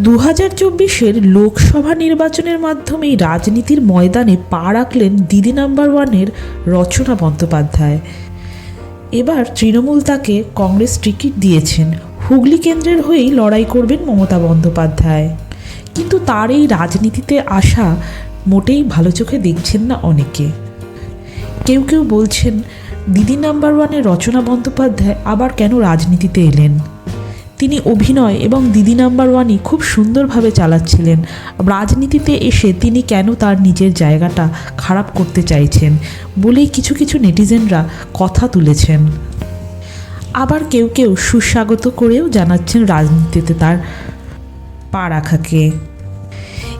দু হাজার চব্বিশের লোকসভা নির্বাচনের মাধ্যমেই রাজনীতির ময়দানে পা রাখলেন দিদি নাম্বার ওয়ানের রচনা বন্দ্যোপাধ্যায়। এবার তৃণমূল তাকে কংগ্রেস টিকিট দিয়েছেন। হুগলি কেন্দ্রের হয়েই লড়াই করবেন মমতা বন্দ্যোপাধ্যায়। কিন্তু তার এই রাজনীতিতে আসা মোটেই ভালো চোখে দেখছেন না অনেকে। কেউ কেউ বলছেন, দিদি নাম্বার ওয়ানের রচনা বন্দ্যোপাধ্যায় আবার কেন রাজনীতিতে এলেন? তিনি অভিনয় এবং দিদি নাম্বার ওয়ানই খুব সুন্দরভাবে চালাচ্ছিলেন। রাজনীতিতে এসে তিনি কেন তার নিজের জায়গাটা খারাপ করতে চাইছেন বলেই কিছু কিছু নেটিজেনরা কথা তুলেছেন। আবার কেউ কেউ সুস্বাগত করেও জানাচ্ছেন রাজনীতিতে তার পা রাখাকে।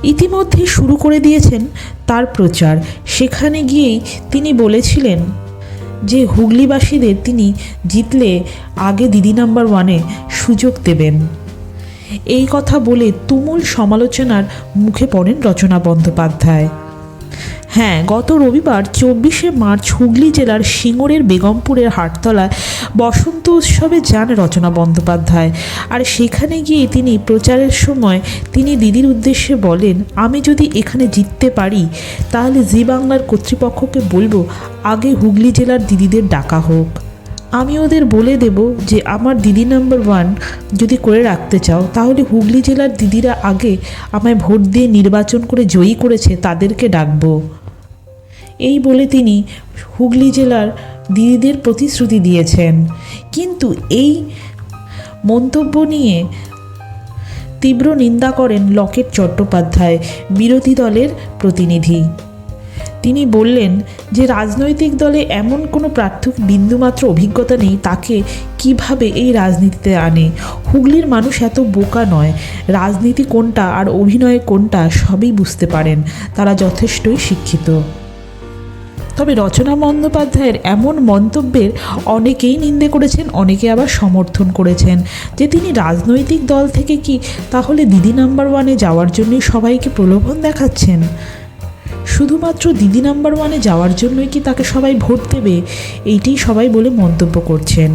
ইতিমধ্যে শুরু করে দিয়েছেন তার প্রচার। সেখানে গিয়েই তিনি বলেছিলেন যে হুগলিবাসীদের তিনি জিতলে আগে দিদি নাম্বার ওয়ানে সুযোগ দেবেন। এই কথা বলে তুমুল সমালোচনার মুখে পড়েন রচনা বন্দ্যোপাধ্যায়। হ্যাঁ গত রবিবার চব্বিশে মার্চ হুগলি জেলার সিঙ্গুরের বেগমপুরের হাটতলায় বসন্ত উৎসবে যান রচনা বন্দ্যোপাধ্যায়। আর সেখানে গিয়ে তিনি প্রচারের সময় তিনি দিদির উদ্দেশ্যে বলেন, আমি যদি এখানে জিততে পারি, তাহলে জি বাংলার কর্তৃপক্ষকে বলব, আগে হুগলি জেলার দিদিদের ডাকা হোক। আমি ওদের বলে দেব যে, আমার দিদি নাম্বার ওয়ান যদি করে রাখতে চাও, তাহলে হুগলি জেলার দিদিরা আগে আমায় ভোট দিয়ে নির্বাচন করে জয়ী করেছে, তাদেরকে ডাকবো। এই বলে তিনি হুগলি জেলার দিদিদের প্রতিশ্রুতি দিয়েছেন। কিন্তু এই মন্তব্য নিয়ে তীব্র নিন্দা করেন লকেট চট্টোপাধ্যায়, বিরোধী দলের প্রতিনিধি। তিনি বললেন যে, রাজনৈতিক দলে এমন কোনো প্রার্থক বিন্দুমাত্র অভিজ্ঞতা নেই, তাকে কীভাবে এই রাজনীতিতে আনে? হুগলির মানুষ এত বোকা নয়। রাজনীতি কোনটা আর অভিনয় কোনটা সবই বুঝতে পারেন। তারা যথেষ্টই শিক্ষিত। তবে রচনা বন্দ্যোপাধ্যায়ের এমন মন্তব্যের অনেকেই নিন্দে করেছেন, অনেকে আবার সমর্থন করেছেন। যে তিনি রাজনৈতিক দল থেকে কি, তাহলে দিদি নাম্বার ওয়ানে যাওয়ার জন্যই সবাইকে প্রলোভন দেখাচ্ছেন? শুধুমাত্র দিদি নাম্বার ওয়ানে যাওয়ার জন্যই কি তাকে সবাই ভোট দেবে? এইটাই সবাই বলে মন্তব্য করছেন।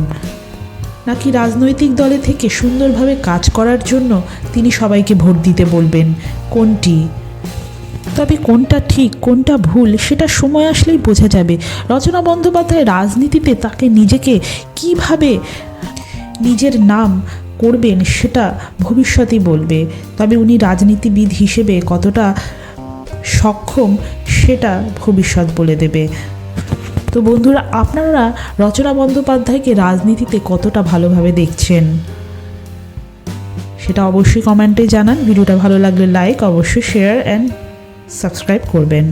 নাকি রাজনৈতিক দলে থেকে সুন্দরভাবে কাজ করার জন্য তিনি সবাইকে ভোট দিতে বলবেন? কোনটি? তবে কোনটা ঠিক, কোনটা ভুল, সেটা সময় আসলেই বোঝা যাবে। রচনা বন্দ্যোপাধ্যায় রাজনীতিতে তাকে নিজেকে কীভাবে নিজের নাম করবেন সেটা ভবিষ্যতই বলবে। তবে উনি রাজনীতিবিদ হিসেবে কতটা সক্ষম সেটা ভবিষ্যৎ বলে দেবে। তো বন্ধুরা, আপনারা রচনা বন্দ্যোপাধ্যায়কে রাজনীতিতে কতটা ভালোভাবে দেখছেন? সেটা অবশ্যই কমেন্টে জানান। ভিডিওটা ভালো লাগলে লাইক, অবশ্যই শেয়ার অ্যান্ড সাবস্ক্রাইব করবেন।